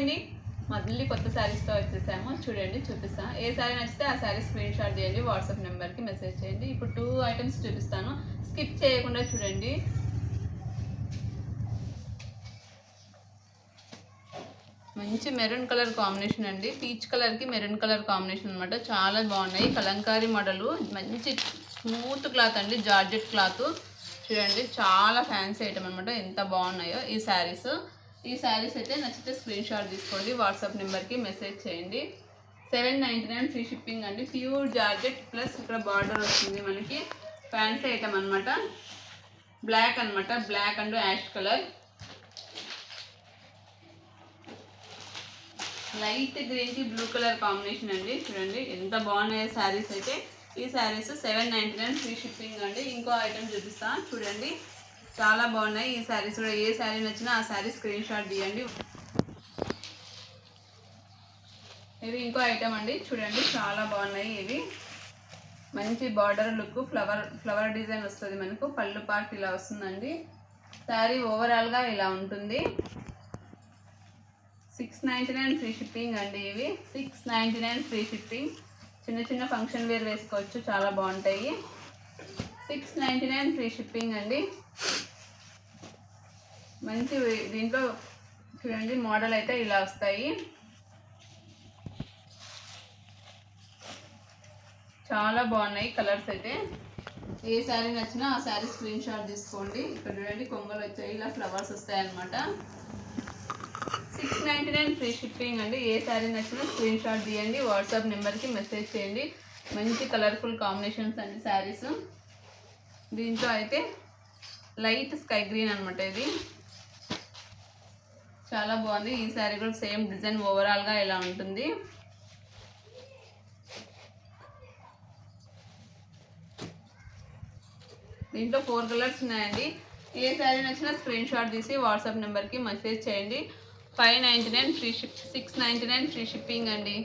అండి మళ్ళీ కొత్త శారీస్తో వచ్చేసాము. చూడండి చూపిస్తాను ఏ శారీ నచ్చితే ఆ శారీ స్క్రీన్ షాట్ చేయండి వాట్సాప్ నెంబర్కి మెసేజ్ చేయండి. ఇప్పుడు టూ ఐటమ్స్ చూపిస్తాను. స్కిప్ చేయకుండా చూడండి. మంచి మెరూన్ కలర్ కాంబినేషన్ అండి. పీచ్ కలర్కి మెరూన్ కలర్ కాంబినేషన్ అనమాట చాలా బాగున్నాయి. కలంకారీ మోడలు. మంచి స్మూత్ క్లాత్ అండి. Georgette cloth. చూడండి చాలా ఫ్యాన్సీ ఐటమ్ అనమాట ఎంత బాగున్నాయో ఈ శారీస్. ఈ శారీస్ అయితే నచ్చితే స్క్రీన్ షాట్ తీసుకోండి వాట్సాప్ నెంబర్కి మెసేజ్ చేయండి. Seven ninety nine free shipping అండి. ప్యూర్ జార్జెట్ ప్లస్ ఇక్కడ బార్డర్ వస్తుంది మనకి. ఫ్యాన్సీ ఐటమ్ అనమాట బ్లాక్ అనమాట black and ash colour light గ్రీన్కి బ్లూ కలర్ కాంబినేషన్ అండి. చూడండి ఎంత బాగున్నాయి శారీస్ అయితే. ఈ saris seven ninety nine free shipping అండి. ఇంకో ఐటమ్ చూపిస్తాను. చూడండి. చాలా బాగున్నాయి. ఈ శారీస్ కూడా ఏ శారీ నచ్చినా ఆ శారీ స్క్రీన్ షాట్ తీయండి. ఇవి ఇంకో ఐటమ్ అండి. చూడండి చాలా బాగున్నాయి ఇవి. మంచి border look flower flower design వస్తుంది మనకు. పళ్ళు పార్ట్ ఇలా వస్తుందండి. శారీ ఓవరాల్గా ఇలా ఉంటుంది. Six ninety nine free shipping అండి ఇవి. Six ninety nine free shipping చిన్న చిన్న ఫంక్షన్ వేర్ వేసుకోవచ్చు. చాలా బాగుంటాయి. Six ninety nine free shipping అండి. మంచి దీంట్లో చూడండి మోడల్ అయితే ఇలా వస్తాయి. చాలా బాగున్నాయి కలర్స్ అయితే. ఏ శారీ నచ్చినా ఆ శారీ స్క్రీన్ షాట్ తీసుకోండి. ఇక్కడ చూడండి కొంగలు వచ్చాయి ఇలా ఫ్లవర్స్ వస్తాయన్నమాట. Six ninety nine free shipping అండి. ఏ శారీ నచ్చినా స్క్రీన్ షాట్ తీయండి వాట్సాప్ నెంబర్కి మెసేజ్ చేయండి. మంచి కలర్ఫుల్ కాంబినేషన్స్ అండి శారీస్. దీంట్లో అయితే లైట్ స్కై గ్రీన్ అనమాట ఇది. చాలా బాగుంది. ఈ శారీ కూడా సేమ్ డిజైన్ ఓవరాల్గా ఇలా ఉంటుంది. దీంట్లో ఫోర్ కలర్స్ ఉన్నాయండి. ఏ శారీ నచ్చినా స్క్రీన్ షాట్ తీసి వాట్సాప్ నెంబర్కి మెసేజ్ చేయండి. Five ninety nine free ship six ninety nine free shipping అండి.